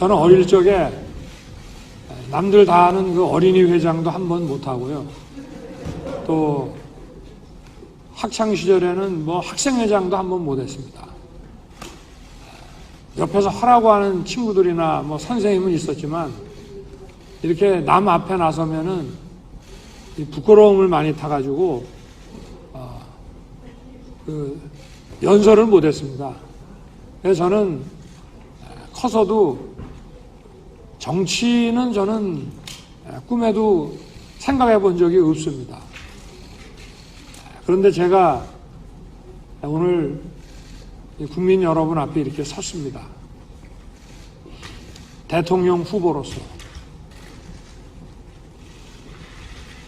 저는 어릴 적에 남들 다 하는 그 어린이 회장도 한 번 못 하고요. 또 학창 시절에는 뭐 학생회장도 한 번 못 했습니다. 옆에서 하라고 하는 친구들이나 뭐 선생님은 있었지만 이렇게 남 앞에 나서면은 이 부끄러움을 많이 타가지고 어, 그 연설을 못했습니다. 그래서 저는 커서도 정치는 저는 꿈에도 생각해 본 적이 없습니다. 그런데 제가 오늘 국민 여러분 앞에 이렇게 섰습니다. 대통령 후보로서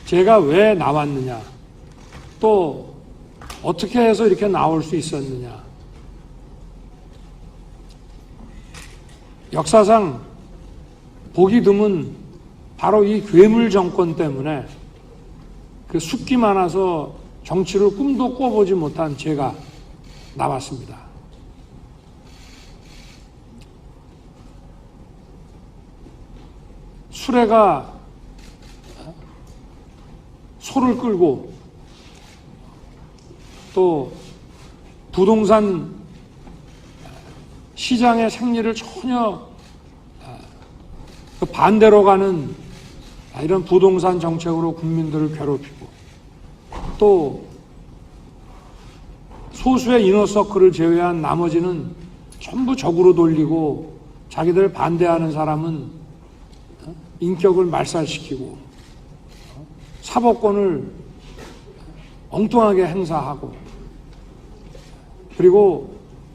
제가 왜 나왔느냐, 또 어떻게 해서 이렇게 나올 수 있었느냐. 역사상 보기 드문 바로 이 괴물 정권 때문에 그 숫기 많아서 정치를 꿈도 꿔보지 못한 제가 나왔습니다. 수레가 소를 끌고 또 부동산 시장의 생리를 전혀 그 반대로 가는 이런 부동산 정책으로 국민들을 괴롭히고 또 소수의 이너서클을 제외한 나머지는 전부 적으로 돌리고 자기들 반대하는 사람은 인격을 말살시키고 사법권을 엉뚱하게 행사하고 그리고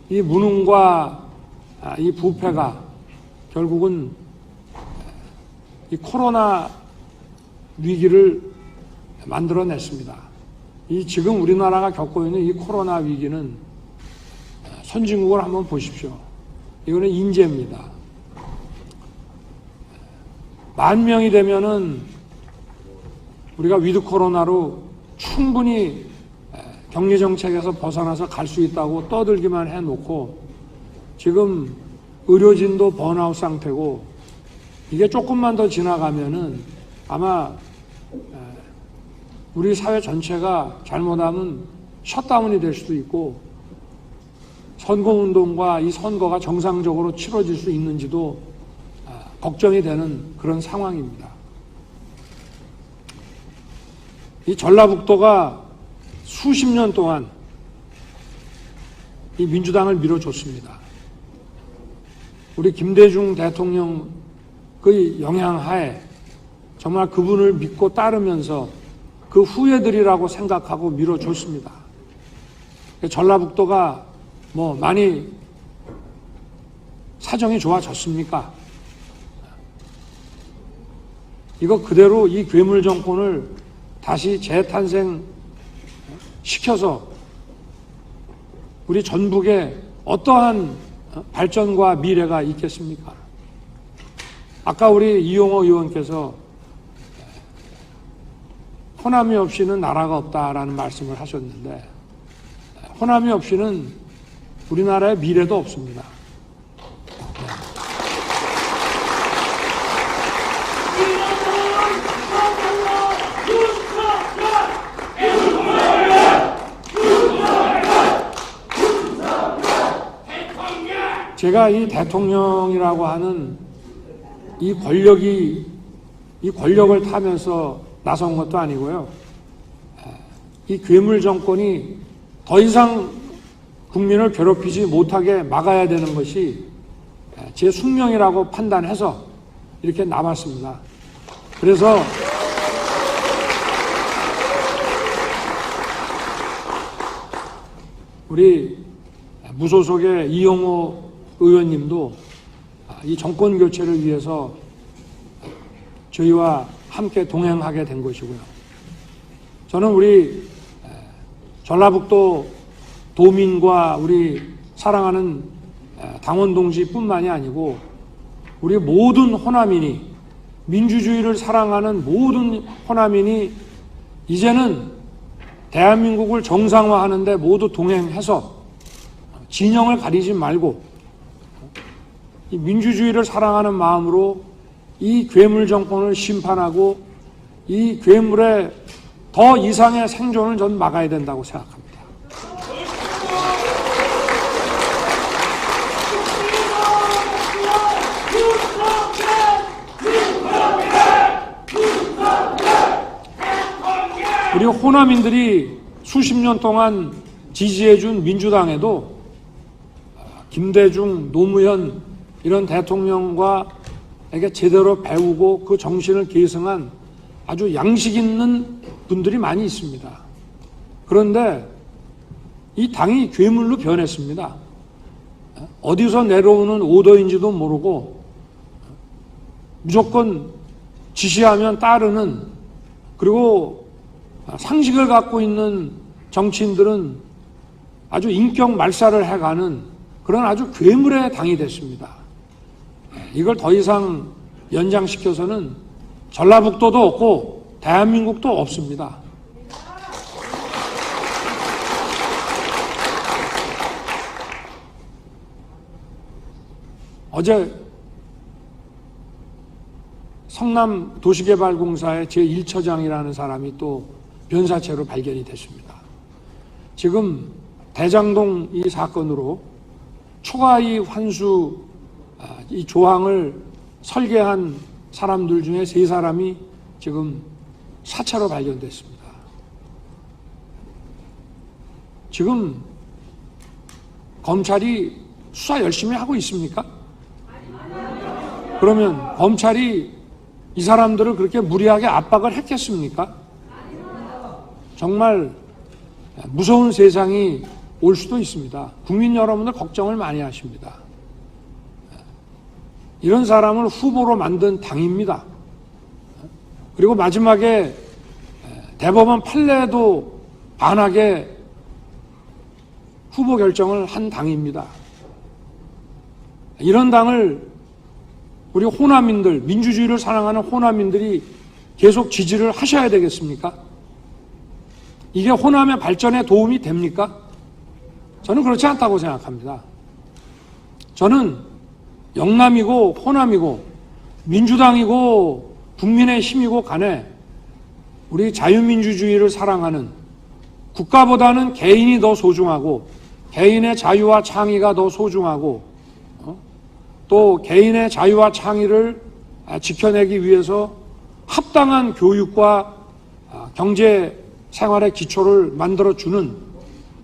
이 무능과 이 부패가 결국은 이 코로나 위기를 만들어냈습니다. 이 지금 우리나라가 겪고 있는 이 코로나 위기는 선진국을 한번 보십시오. 이거는 인재입니다. 만 명이 되면은 우리가 위드 코로나로 충분히 격리 정책에서 벗어나서 갈 수 있다고 떠들기만 해놓고 지금 의료진도 번아웃 상태고 이게 조금만 더 지나가면은 아마 우리 사회 전체가 잘못하면 셧다운이 될 수도 있고 선거운동과 이 선거가 정상적으로 치러질 수 있는지도 걱정이 되는 그런 상황입니다. 이 전라북도가 수십 년 동안 이 민주당을 밀어줬습니다. 우리 김대중 대통령 그 영향하에 정말 그분을 믿고 따르면서 그 후예들이라고 생각하고 밀어줬습니다. 전라북도가 뭐 많이 사정이 좋아졌습니까? 이거 그대로 이 괴물 정권을 다시 재탄생 시켜서 우리 전북에 어떠한 발전과 미래가 있겠습니까? 아까 우리 이용호 의원께서 호남이 없이는 나라가 없다라는 말씀을 하셨는데 호남이 없이는 우리나라의 미래도 없습니다. 제가 이 대통령이라고 하는 이 권력이 이 권력을 타면서 나선 것도 아니고요. 이 괴물 정권이 더 이상 국민을 괴롭히지 못하게 막아야 되는 것이 제 숙명이라고 판단해서 이렇게 남았습니다. 그래서 우리 무소속의 이용호 의원님도 이 정권 교체를 위해서 저희와 함께 동행하게 된 것이고요. 저는 우리 전라북도 도민과 우리 사랑하는 당원 동지뿐만이 아니고 우리 모든 호남인이 민주주의를 사랑하는 모든 호남인이 이제는 대한민국을 정상화하는데 모두 동행해서 진영을 가리지 말고 이 민주주의를 사랑하는 마음으로 이 괴물 정권을 심판하고 이 괴물의 더 이상의 생존을 전 막아야 된다고 생각합니다. 우리 호남인들이 수십 년 동안 지지해준 민주당에도 김대중, 노무현 이런 대통령과 에게 제대로 배우고 그 정신을 계승한 아주 양식 있는 분들이 많이 있습니다. 그런데 이 당이 괴물로 변했습니다. 어디서 내려오는 오더인지도 모르고 무조건 지시하면 따르는 그리고 상식을 갖고 있는 정치인들은 아주 인격 말살을 해가는 그런 아주 괴물의 당이 됐습니다. 이걸 더 이상 연장시켜서는 전라북도도 없고 대한민국도 없습니다. 어제 성남 도시개발공사의 제1처장이라는 사람이 또 변사체로 발견이 됐습니다. 지금 대장동 이 사건으로 초과이 환수 아, 이 조항을 설계한 사람들 중에 세 사람이 지금 사체로 발견됐습니다. 지금 검찰이 수사 열심히 하고 있습니까? 그러면 검찰이 이 사람들을 그렇게 무리하게 압박을 했겠습니까? 정말 무서운 세상이 올 수도 있습니다. 국민 여러분들 걱정을 많이 하십니다. 이런 사람을 후보로 만든 당입니다. 그리고 마지막에 대법원 판례도 반하게 후보 결정을 한 당입니다. 이런 당을 우리 호남인들, 민주주의를 사랑하는 호남인들이 계속 지지를 하셔야 되겠습니까? 이게 호남의 발전에 도움이 됩니까? 저는 그렇지 않다고 생각합니다. 저는 영남이고 호남이고 민주당이고 국민의 힘이고 간에 우리 자유민주주의를 사랑하는 국가보다는 개인이 더 소중하고 개인의 자유와 창의가 더 소중하고 어? 또 개인의 자유와 창의를 지켜내기 위해서 합당한 교육과 아, 경제 생활의 기초를 만들어 주는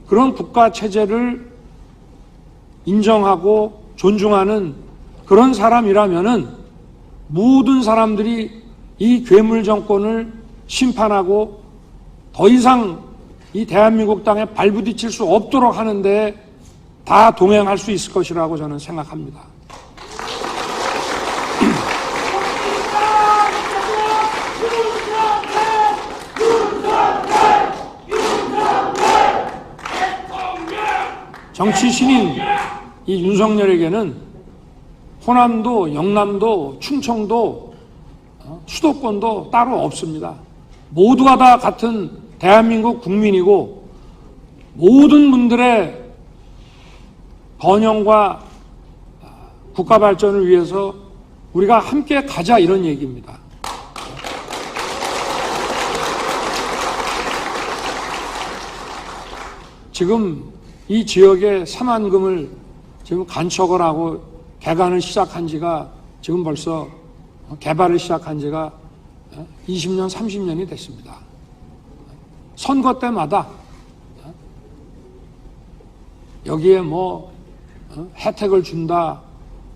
그런 국가 체제를 인정하고 존중하는 그런 사람이라면은 모든 사람들이 이 괴물 정권을 심판하고 더 이상 이 대한민국 땅에 발부딪힐 수 없도록 하는데 다 동행할 수 있을 것이라고 저는 생각합니다. 정치 신인 이 윤석열에게는 호남도 영남도 충청도 어, 수도권도 따로 없습니다. 모두가 다 같은 대한민국 국민이고 모든 분들의 번영과 어, 국가 발전을 위해서 우리가 함께 가자 이런 얘기입니다. 지금 이 지역의 사만금을 지금 간척을 하고 개간을 시작한 지가 지금 벌써 개발을 시작한 지가 20년, 30년이 됐습니다. 선거 때마다 여기에 뭐 혜택을 준다,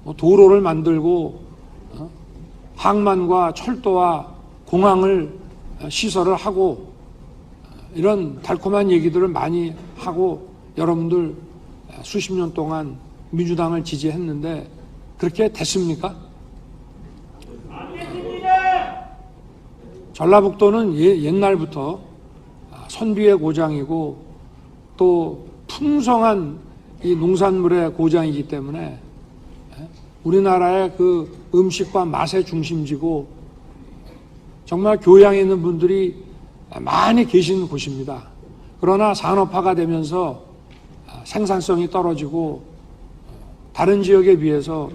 뭐 도로를 만들고 항만과 철도와 공항을 시설을 하고 이런 달콤한 얘기들을 많이 하고 여러분들 수십 년 동안 민주당을 지지했는데 그렇게 됐습니까? 전라북도는 예, 옛날부터 선비의 고장이고 또 풍성한 이 농산물의 고장이기 때문에 예, 우리나라의 그 음식과 맛의 중심지고 정말 교양 있는 분들이 많이 계신 곳입니다. 그러나 산업화가 되면서 생산성이 떨어지고 다른 지역에 비해서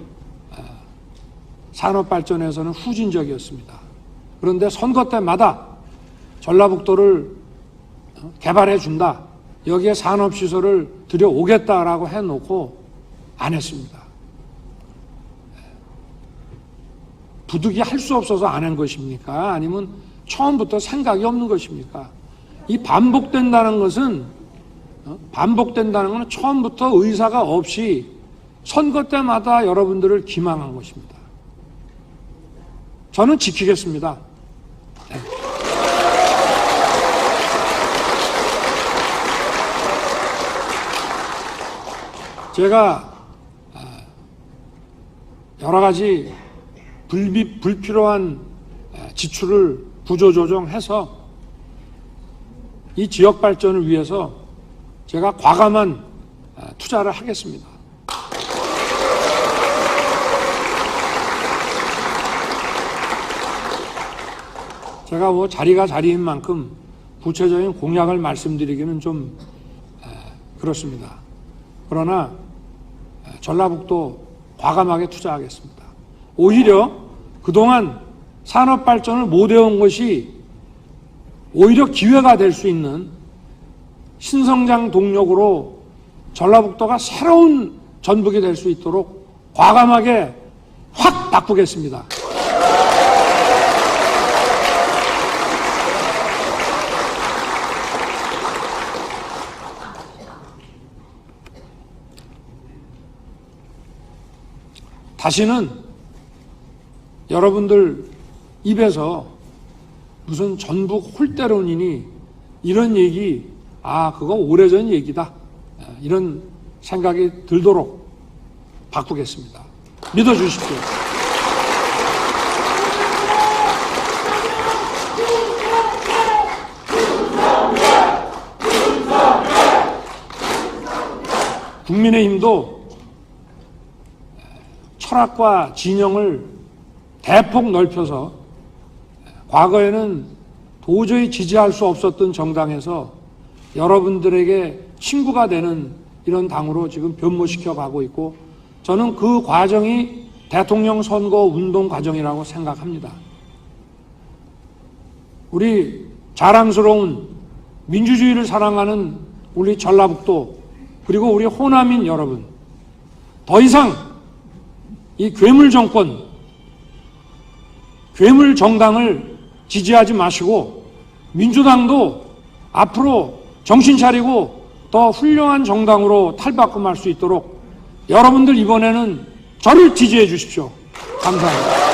산업 발전에서는 후진적이었습니다. 그런데 선거 때마다 전라북도를 어, 개발해 준다. 여기에 산업 시설을 들여오겠다라고 해 놓고 안 했습니다. 부득이 할 수 없어서 안 한 것입니까? 아니면 처음부터 생각이 없는 것입니까? 이 반복된다는 것은 어? 반복된다는 것은 처음부터 의사가 없이 선거 때마다 여러분들을 기망한 것입니다. 저는 지키겠습니다. 네. 제가 아, 여러 가지 불비, 불필요한 지출을 구조조정해서 이 지역 발전을 위해서 제가 과감한 아, 투자를 하겠습니다. 제가 뭐 자리가 자리인 만큼 구체적인 공약을 말씀드리기는 좀 에, 그렇습니다. 그러나 에, 전라북도 과감하게 투자하겠습니다. 오히려 그동안 산업 발전을 못 해온 것이 오히려 기회가 될 수 있는 신성장 동력으로 전라북도가 새로운 전북이 될 수 있도록 과감하게 확 바꾸겠습니다. 다시는 여러분들 입에서 무슨 전북 홀대론이니 이런 얘기, 아, 그거 오래전 얘기다. 이런 생각이 들도록 바꾸겠습니다. 믿어주십시오. 국민의힘도 철학과 진영을 대폭 넓혀서 과거에는 도저히 지지할 수 없었던 정당에서 여러분들에게 친구가 되는 이런 당으로 지금 변모시켜 가고 있고 저는 그 과정이 대통령 선거 운동 과정이라고 생각합니다. 우리 자랑스러운 민주주의를 사랑하는 우리 전라북도 그리고 우리 호남인 여러분 더 이상 이 괴물 정권, 괴물 정당을 지지하지 마시고 민주당도 앞으로 정신 차리고 더 훌륭한 정당으로 탈바꿈할 수 있도록 여러분들 이번에는 저를 지지해 주십시오. 감사합니다.